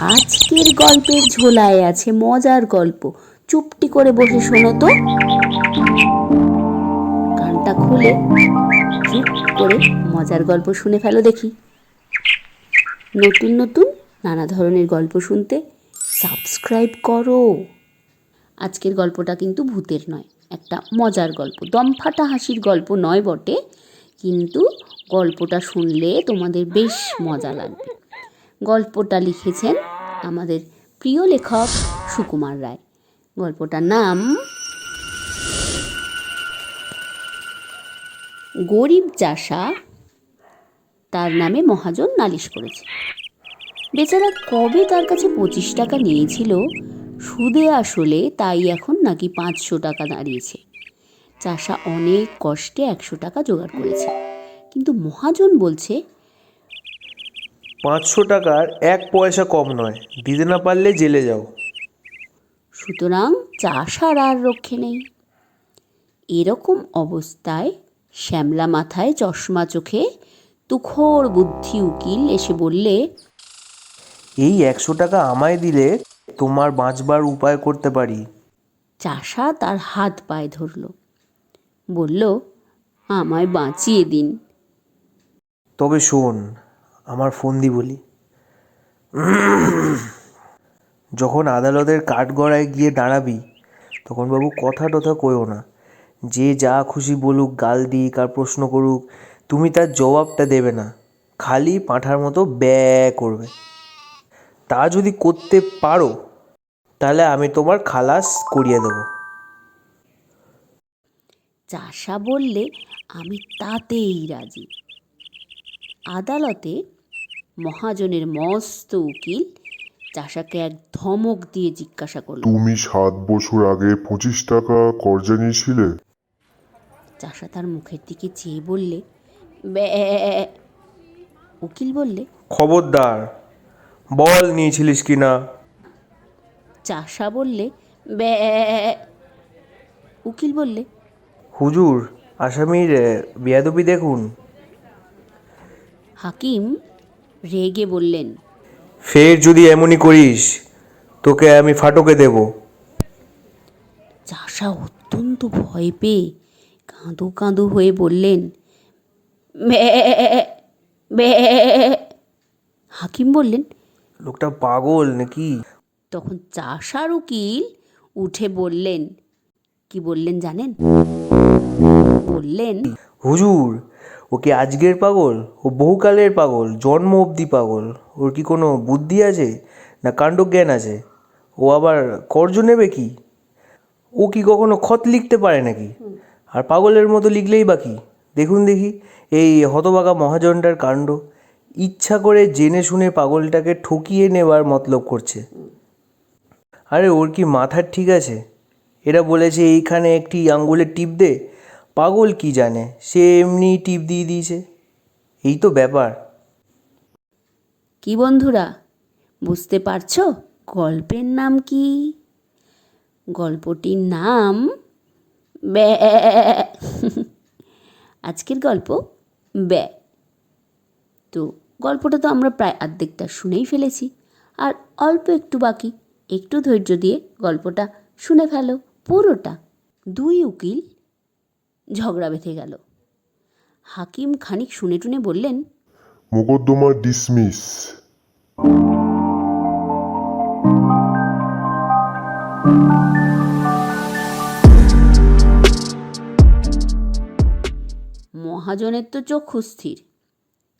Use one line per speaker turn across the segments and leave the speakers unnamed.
আজকের গল্পের ঝোলায় আছে মজার গল্প। চুপটি করে বসে শোনো তো। কানটা খুলে চুপ করে মজার গল্প শুনে ফেলো দেখি। নতুন নতুন নানা ধরনের গল্প শুনতে সাবস্ক্রাইব করো। আজকের গল্পটা কিন্তু ভূতের নয়, একটা মজার গল্প। দমফাটা হাসির গল্প নয় বটে, কিন্তু গল্পটা শুনলে তোমাদের বেশ মজা লাগবে। গল্পটা লিখেছেন আমাদের প্রিয় লেখক সুকুমার রায়। গল্পটার নাম গরিব চাষা তার নামে মহাজন নালিশ করেছে। বেচারা কবে তার কাছে পঁচিশ টাকা নিয়েছিল সুদে আসলে তাই এখন নাকি পাঁচশো টাকা দাঁড়িয়েছে। চাষা অনেক কষ্টে একশো টাকা জোগাড় করেছে। কিন্তু মহাজন বলছে
পাঁচশো টাকার এক পয়সা কম নয়। দিতে না পারলে জেলে যাও।
সুতরাং চাষার আর রক্ষে নেই। এরকম অবস্থায় শ্যামলা মাথায় চশমা চোখে তুখোর বুদ্ধি উকিল এসে বললে
এই একশো টাকা আমায় দিলে তোমার বাঁচবার উপায় করতে পারি।
চাষা তার হাত পায়ে ধরল। বলল আমায় বাঁচিয়ে দিন।
তবে শোন আমার ফন্দি বলি। যখন আদালতের কাঠগড়ায় গিয়ে দাঁড়াবি, তখন বাবু কথা টথা কইও না। যে যা খুশি বলুক, গাল দিক আর প্রশ্ন করুক, তুমি তার জবাবটা দেবে না। খালি পাঁঠার মতো ব্যা করবে। তা যদি করতে পারো, তাহলে আমি তোমার খালাস করিয়ে দেবো।
চাষা বললে, আমি তাতেই রাজি। আদালতে মহাজনের মস্ত উকিল চাষাকে এক ধমক দিয়ে জিজ্ঞাসা করল।
তুমি সাত বছর আগে পঁচিশ টাকা কর্জা নিয়েছিলে
চাষা তার মুখের দিকে চেয়ে বললে ব্যা উকিল বললে
খবরদার বল নিয়েছিলিস কি না
চাষা বললে ব্যা উকিল বললে
হুজুর আসামির আহ, বেয়াদবি দেখুন।
হাকিম রেগে বললেন
ফের যদি এমনই করিস তোকে আমি ফাটকে দেব।
চাষা অত্যন্ত ভয় পেয়ে কাঁদো কাঁদো হয়ে বললেন। হাকিম বললেন
লোকটা পাগল নাকি?
তখন চাষার উকিল উঠে বললেন কি বললেন জানেন? বললেন
হুজুর ও কি আজকের পাগল? ও বহুকালের পাগল, জন্ম অবধি পাগল। ওর কি কোনো বুদ্ধি আছে? না কাণ্ডজ্ঞান আছে? ও আবার কর্জ নেবে কি? ও কি কখনো খত লিখতে পারে নাকি? আর পাগলের মতো লিখলেই বাকি দেখুন দেখি, এই হতবাগা মহাজনটার কাণ্ড। ইচ্ছা করে জেনে শুনে পাগলটাকে ঠকিয়ে নেবার মতলব করছে। আরে ওর কি মাথার ঠিক আছে? এরা বলেছে, এইখানে একটি আঙ্গুলের টিপ দে পাগল কি জানে? সে এমনি টিপ দিয়ে দিয়েছে। এই তো ব্যাপার।
কি বন্ধুরা, বুঝতে পারছ গল্পের নাম কি? গল্পটির নাম ব্যা আজকের গল্প ব্যা। তো গল্পটা তো আমরা প্রায় অর্ধেকটা শুনেই ফেলেছি। আর অল্প একটু বাকি, একটু ধৈর্য দিয়ে গল্পটা শুনে ফেলো। পুরোটা দুই উকিল ঝগড়া বেঁধে গেল। হাকিম খানিক শুনে টুনে বললেন
মোকদ্দমা ডিসমিস
মহাজনের তো চক্ষু স্থির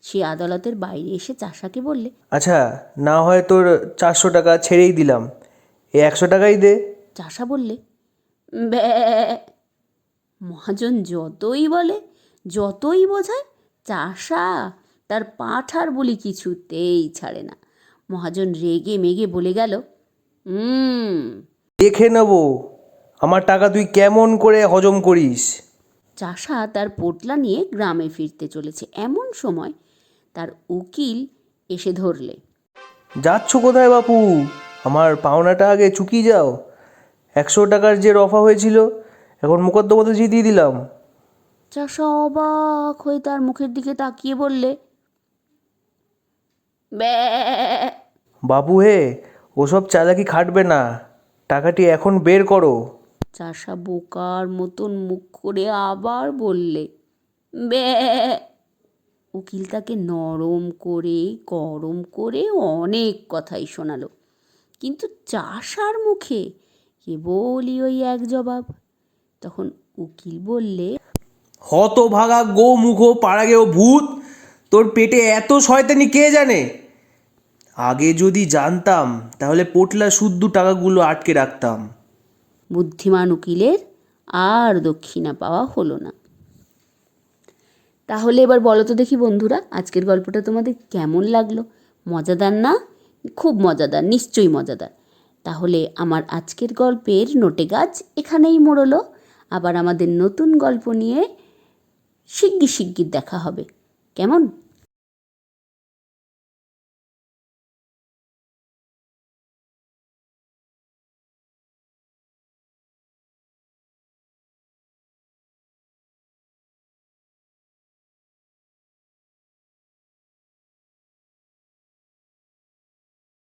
সে আদালতের বাইরে এসে চাষাকে বললে
আচ্ছা না হয় তোর চারশো টাকা ছেড়েই দিলাম। এই একশো টাকাই দে।
চাষা বললে "ব্যাঁ।" মহাজন যতই বলে যতই বোঝায় চাষা তার পাঠার বলি কিছুতেই ছাড়ে না। মহাজন রেগে মেগে বলে গেল হুম
দেখে নেব আমার টাকা তুই কেমন করে হজম করিস?
চাষা তার পোটলা নিয়ে গ্রামে ফিরতে চলেছে। এমন সময় তার উকিল এসে ধরলে
যাচ্ছ কোথায় বাপু? আমার পাওনাটা আগে চুকিয়ে যাও। একশো টাকার যে রফা হয়েছিল এখন মোকদ্দমা তো জিতিয়ে দিলাম
চাষা অবাক হয়ে তার মুখের দিকে তাকিয়ে বললে
বাবু হে ওসব চালাকি খাটবে না। টাকাটি এখন বের করো।
চাষা বোকার মতন মুখ করে আবার বললে বে উকিল তাকে নরম করে গরম করে অনেক কথাই শোনালো। কিন্তু চাষার মুখে কেবলই ওই এক জবাব তখন উকিল বললে
হত ভাগা গো মুখো পাড়া গেও ভূত তোর পেটে এত শয়তানি কে জানে? আগে যদি জানতাম তাহলে পোটলা শুদ্ধ টাকাগুলো আটকে রাখতাম।
বুদ্ধিমান উকিলের আর দক্ষিণা পাওয়া হলো না। তাহলে এবার বলো তো দেখি বন্ধুরা আজকের গল্পটা তোমাদের কেমন লাগল? মজাদার না? খুব মজাদার নিশ্চয়ই মজাদার। তাহলে আমার আজকের গল্পের নোটে গাছ এখানেই মোড়লো। আবার আমাদের নতুন গল্প নিয়ে শিগগির শিগগির দেখা হবে। কেমন?